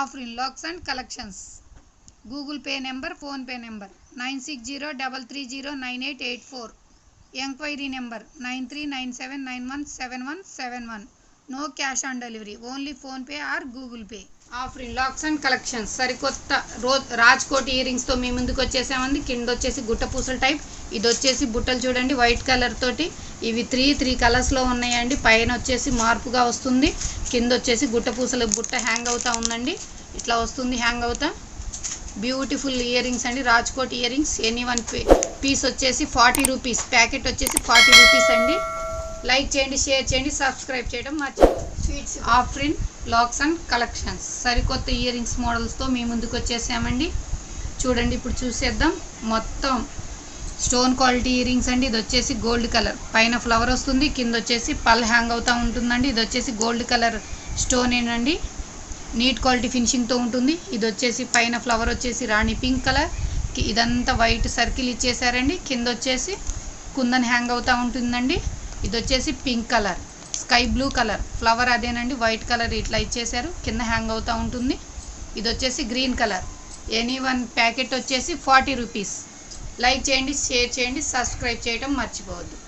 Afrin lacs and collections. Google Pay number PhonePe number nine six zero double three zero nine eight eight four. Enquiry number nine three nine seven nine one seven one seven one. No cash on delivery only PhonePe or Google Pay. Afrin lacs and collections. సరికొత్త రో Rajkot year రింగ్స్తో మీ ముందుకు వచ్చేసామండి కింద వచ్చేసి గుట్ట పూసల type ఇది వచ్చేసి బుట్టలు చూడండి వైట్ కలర్ తోటి. ఇవి త్రీ త్రీ కలర్స్లో ఉన్నాయండి. పైన వచ్చేసి మార్పుగా వస్తుంది. కింద వచ్చేసి గుట్ట పూసల బుట్ట హ్యాంగ్ అవుతా ఉందండి. ఇట్లా వస్తుంది హ్యాంగ్ అవుతా. బ్యూటిఫుల్ ఇయర్ రింగ్స్ అండి Rajkot earrings any one piece వచ్చేసి ఫార్టీ రూపీస్ ప్యాకెట్ వచ్చేసి ఫార్టీ రూపీస్ అండి. లైక్ చేయండి షేర్ చేయండి సబ్స్క్రైబ్ చేయడం sweets Afrin lacs and collections. సరికొత్త ఇయర్ రింగ్స్ మోడల్స్తో మీ ముందుకు వచ్చేసామండి. చూడండి ఇప్పుడు చూసేద్దాం. మొత్తం స్టోన్ క్వాలిటీ ఇయర్ రింగ్స్ అండి. ఇది వచ్చేసి గోల్డ్ కలర్ పైన ఫ్లవర్ వస్తుంది కింద వచ్చేసి పల్ హ్యాంగ్ అవుతూ ఉంటుందండి. ఇది వచ్చేసి గోల్డ్ కలర్ స్టోన్ ఏనండి నీట్ క్వాలిటీ ఫినిషింగ్తో ఉంటుంది. ఇది వచ్చేసి పైన ఫ్లవర్ వచ్చేసి రాణి పింక్ కలర్ ఇదంతా వైట్ సర్కిల్ ఇచ్చేసారండి. కింద వచ్చేసి కుందన్ హ్యాంగ్ అవుతూ ఉంటుందండి. ఇది వచ్చేసి pink colour. Sky blue colour. Flower అదేనండి వైట్ కలర్ ఇట్లా ఇచ్చేసారు కింద హ్యాంగ్ అవుతూ ఉంటుంది. ఇది వచ్చేసి green colour. Any one packet వచ్చేసి ఫార్టీ రూపీస్. లైక్ చేయండి షేర్ చేయండి సబ్స్క్రైబ్ చేయడం మర్చిపోవద్దు.